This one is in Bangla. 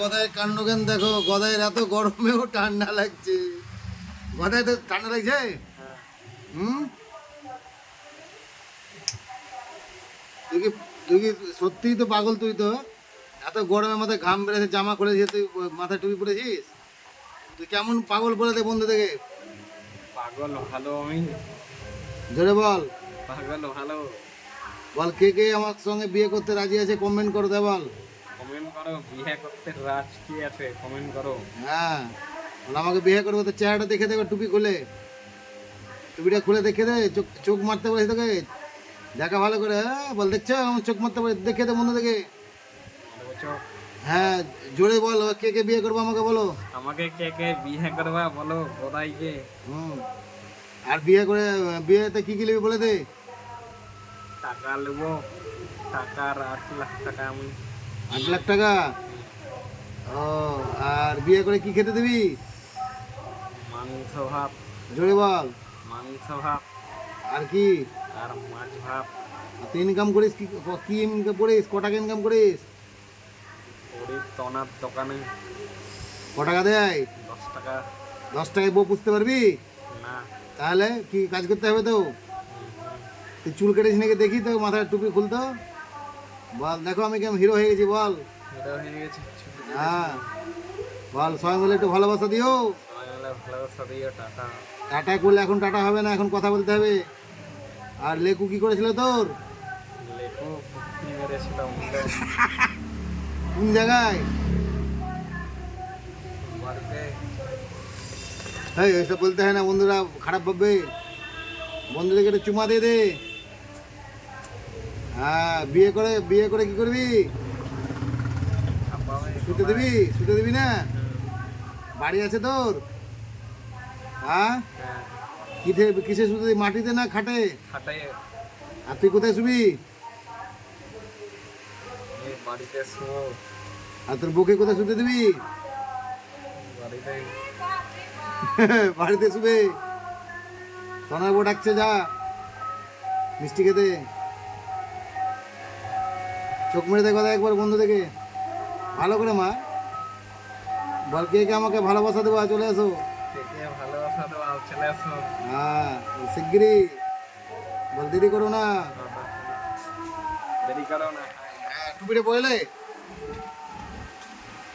গদায় কাণ্ডজ্ঞান দেখো? গদায়ের এত গরমেও ঠান্ডা লাগছে। গদায় তো ঠান্ডা লাগছে? হুম? তুই কি তুই কি সত্যিই তো পাগল তুই তো এত গরমে মাথায় ঘাম বেড়েছে জামা করেছিস তুই মাথায় টুপি পরেছিস? তুই কেমন পাগল বলে দে বন্ধু থেকে পাগল ভালো আমি। জোরে বল। পাগল ভালো। বল কে কে আমার সঙ্গে বিয়ে করতে রাজি আছে কমেন্ট করে দে বল। করো বিয়ে করতে রাজ কি আছে? কমেন্ট করো। হ্যাঁ আমাকে বিয়ে করব তো চেহারাটা দেখে দেবে টুপি খুলে। টুপিটা খুলে দেখে দে চোখ চোখ মারতে পারিস তোকে। দেখা ভালো করে হ্যাঁ বল দেখছ? আমার চোখ মারতে পারিস দেখে দে বন্ধু দেখে হ্যাঁ জোরে বল কে কে বিয়ে করব আমাকে বলো। আমাকে কে কে বিয়ে করবা বলো গোদাইকে হুম। আর বিয়ে করে বিয়েতে কি কি নিবি বলে দে। টাকা নেব টাকার আট লাখ টাকা আমি। আট লাখ টাকা? ও আর বিয়ে করে কি খেতে দিবি? মাংস ভাত। জোরে বল। মাংস ভাত। আর কি? আর মাছ আর তুই ইনকাম করিস কি? কি ইনকাম করিস? ক টাকা ইনকাম করিস? ওরে তনার দোকানে। ক টাকা দেয়? দশ টাকা। দশ টাকায় বউ পুষতে পারবি? না। তাহলে কি কাজ করতে হবে তো? তুই চুল কেটেছিস নাকি? দেখি তো মাথায় টুপি খুলতো? বল দেখো আমি কেমন হিরো হয়ে গেছি বল। এটা হয়ে গেছে হ্যাঁ। বল সবাই মিলে একটু ভালোবাসা দিও। ভালোবাসা দিও টাটা। টাটা করলে এখন টাটা হবে না এখন কথা বলতে হবে। আর লেকু কি করেছিল তোর? কোন জায়গায়? বাড়িতে। এই বলতে হয় না বন্ধুরা খারাপ ভাববে। বন্ধুদেরকে একটু চুমা দিয়ে দে। হ্যাঁ বিয়ে করে বিয়ে করে কি করবি? শুতে দিবি? শুতে দিবি না? বাড়ি আছে তোর? হ্যাঁ? কিসে কিসে শুতে দিবি মাটিতে না খাটে? আর তুই কোথায় শুবি? আর তোর বুকে কোথায় শুতে দিবি? বাড়িতে। বাড়িতে শুবে। তনার বউ ডাকছে যা। মিষ্টি খেতে। চোখ মেরে দেখো একবার বন্ধু থেকে ভালো করে মা। বল কে কে আমাকে ভালোবাসা দেবো? চলে কে ভালোবাসা দেওয়া চলে এসো। হ্যাঁ শিগগিরি বল দেরি করো না। দেরি করো না। হ্যাঁ টুপিটা পড়লে